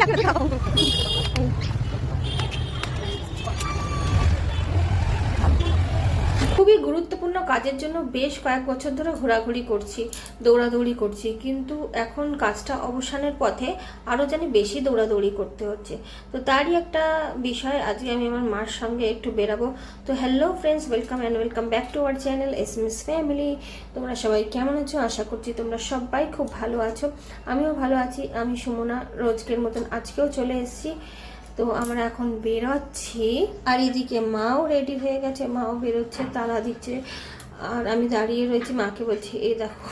I'm not gonna go. গুরুত্বপূর্ণ কাজের জন্য বেশ কয়েক বছর ধরে ঘোরাঘুরি করছি, দৌড়াদৌড়ি করছি। কিন্তু এখন কাজটা অবসানের পথে আরও জানি বেশি দৌড়াদৌড়ি করতে হচ্ছে। তো তারই একটা বিষয়, আজকে আমি আমার মার সঙ্গে একটু বেরাবো। তো hello friends welcome and welcome back to our channel S M S family তোমরা সবাই কেমন আছো? আশা করছি তোমরা সবাই খুব ভালো আছো। আমিও ভালো আছি। আমি সুমনা, রোজকের মতন আজকেও চলে এসেছি। তো আমরা এখন বেরোচ্ছি। আর এদিকে মাও রেডি হয়ে গেছে, মাও বেরোচ্ছে, তালা দিচ্ছে। আর আমি দাঁড়িয়ে রয়েছি, মাকে বলছি এ দেখো,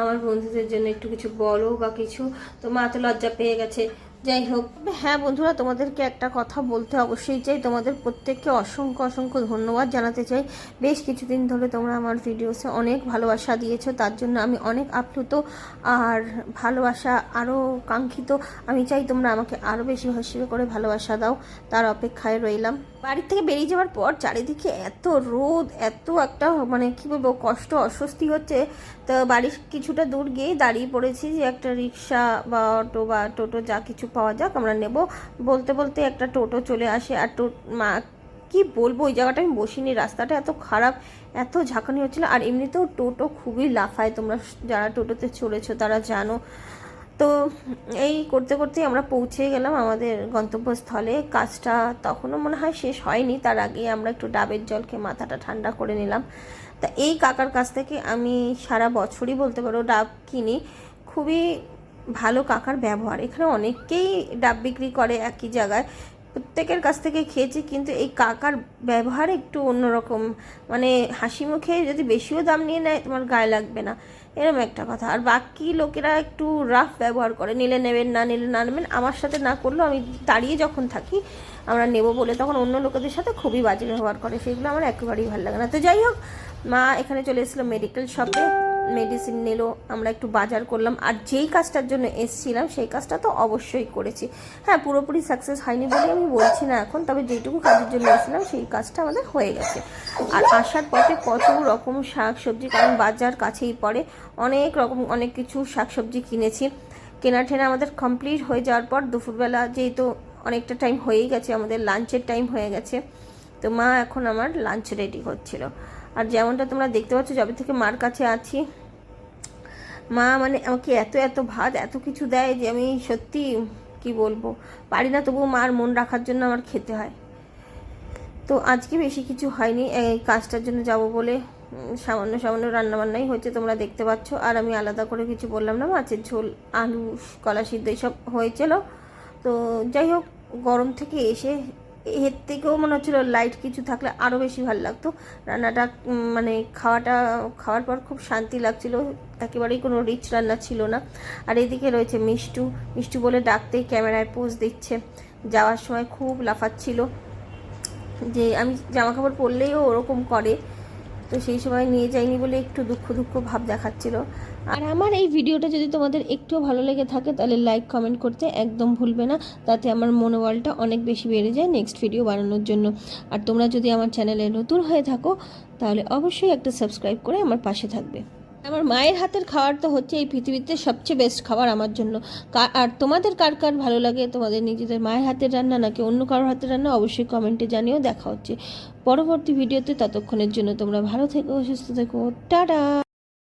আমার বন্ধুদের জন্য একটু কিছু বলো বা কিছু। তো মা তো লজ্জা পেয়ে গেছে। যাই হোক হ্যাঁ বন্ধুরা, তোমাদেরকে একটা কথা বলতে অবশ্যই চাই। তোমাদের প্রত্যেককে অসংখ্য অসংখ্য ধন্যবাদ জানাতে চাই। বেশ কিছুদিন ধরে তোমরা আমার ভিডিওসে অনেক ভালোবাসা দিয়েছ, তার জন্য আমি অনেক আপ্লুত আর ভালোবাসা আরও কাঙ্ক্ষিত। আমি চাই তোমরা আমাকে আরও বেশি বেশি করে ভালোবাসা দাও। তার অপেক্ষায় রইলাম। বাড়ির থেকে বেরিয়ে যাওয়ার পর চারিদিকে এত রোদ, এত একটা মানে কী বলব, কষ্ট, অস্বস্তি হচ্ছে। তো বাড়ির কিছুটা দূর গিয়েই দাঁড়িয়ে পড়েছি যে একটা রিক্সা বা অটো বা টোটো যা কিছু পাওয়া যাক, আমরা নেব। বলতে বলতে একটা টোটো চলে আসে, আর টো, মা, কি বলব, ওই জায়গাটা আমি বসিনি, রাস্তাটা এত খারাপ, এত ঝাঁকানি হচ্ছিল, আর এমনিতেও টোটো খুবই লাফায়, তোমরা যারা টোটোতে চলেছো তারা জানো। তো এই করতে করতেই আমরা পৌঁছে গেলাম আমাদের গন্তব্যস্থলে। কাজটা তখনও মনে হয় শেষ হয়নি, তার আগে আমরা একটু ডাবের জলকে মাথাটা ঠান্ডা করে নিলাম। তা এই কাকার কাছ থেকে আমি সারা বছরই বলতে পারো ডাব কিনি। খুবই ভালো কাকার ব্যবহার। এখানে অনেকেই ডাব বিক্রি করে একই জায়গায়। প্রত্যেকের কাছ থেকে খেয়েছি, কিন্তু এই কাকার ব্যবহার একটু অন্যরকম। মানে হাসি মুখে যদি বেশিও দাম নিয়ে নেয়, তোমার গায়ে লাগবে না। এরকম একটা কথা। আর বাকি লোকেরা একটু রাফ ব্যবহার করে। নিলে নেবেন, না নিলে না নেবেন, আমার সাথে না করলেও আমি দাঁড়িয়ে যখন থাকি, আমরা নেব বলে তখন অন্য লোকেদের সাথে খুবই বাজে ব্যবহার করে। সেগুলো আমার একেবারেই ভালো লাগে না। তো যাই হোক, মা এখানে চলে এসেছিল মেডিকেল শপে মেডিসিন নিলো, আমরা একটু বাজার করলাম। আর যেই কাজটার জন্য এসছিলাম, সেই কাজটা তো অবশ্যই করেছি। হ্যাঁ পুরোপুরি সাকসেস হয়নি বলে আমি বলছি না এখন, তবে যেটুকু কাজের জন্য এসেছিলাম, সেই কাজটা আমাদের হয়ে গেছে। আর আসার পথে কত রকম শাক সবজি কারণ বাজার কাছেই পড়ে, অনেক রকম, অনেক কিছু শাক সবজি কিনেছি। কেনা টেনা আমাদের কমপ্লিট হয়ে যাওয়ার পর দুপুরবেলা যেহেতু অনেকটা টাইম হয়েই গেছে, আমাদের লাঞ্চের টাইম হয়ে গেছে, তো মা এখন আমার লাঞ্চ রেডি করছিল। আর যেমনটা তোমরা দেখতে পাচ্ছ, যবে থেকে মার কাছে আছি, মা মানে আমাকে এত এত ভাত, এত কিছু দেয় যে আমি সত্যি কি বলব, পারি না তবুও মার মন রাখার জন্য আমার খেতে হয়। তো আজকে বেশি কিছু হয়নি, এই কাজটার জন্য যাব বলে সামান্য সামান্য রান্নাবান্নাই হচ্ছে তোমরা দেখতে পাচ্ছ। আর আমি আলাদা করে কিছু বললাম না, মাছের ঝোল, আলু, কলা সিদ্ধ এইসব হয়েছিল। তো যাই হোক, গরম থেকে এসে এর থেকেও মনে হচ্ছিল লাইট কিছু থাকলে আরও বেশি ভালো লাগতো। রান্নাটা মানে খাওয়াটা, খাওয়ার পর খুব শান্তি লাগছিল, একেবারেই কোনো রিচ রান্না ছিল না। আর এদিকে রয়েছে মিষ্টু। মিষ্টু বলে ডাকতেই ক্যামেরায় পোজ দিচ্ছে যাওয়ার সময় খুব লাফাচ্ছিল। যে আমি জামা কাপড় পরলেই ও ওরকম করে। তো সেই সময় নিয়ে যাইনি বলে একটু দুঃখ দুঃখ ভাব দেখাচ্ছিল। আর আমার এই ভিডিওটা যদি তোমাদের একটুও ভালো লেগে থাকে, তাহলে লাইক কমেন্ট করতে একদম ভুলবে না। তাতে আমার মনোবলটা অনেক বেশি বেড়ে যায় নেক্সট ভিডিও বানানোর জন্য। আর তোমরা যদি আমার চ্যানেলে নতুন হয়ে থাকো, তাহলে অবশ্যই একটা সাবস্ক্রাইব করে আমার পাশে থাকবে। আমার মায়ের হাতের খাবার তো হচ্ছে এই পৃথিবীতে সবচেয়ে বেস্ট খাবার আমার জন্য। আর তোমাদের কার কার ভালো লাগে, তোমাদের নিজেদের মায়ের হাতের রান্না নাকি অন্য কারোর হাতের রান্না, অবশ্যই কমেন্টে জানিয়েও দেখা হচ্ছে। পরবর্তী ভিডিওতে ততক্ষণের জন্য তোমরা ভালো থেকো, সুস্থ থেকো, টাটা!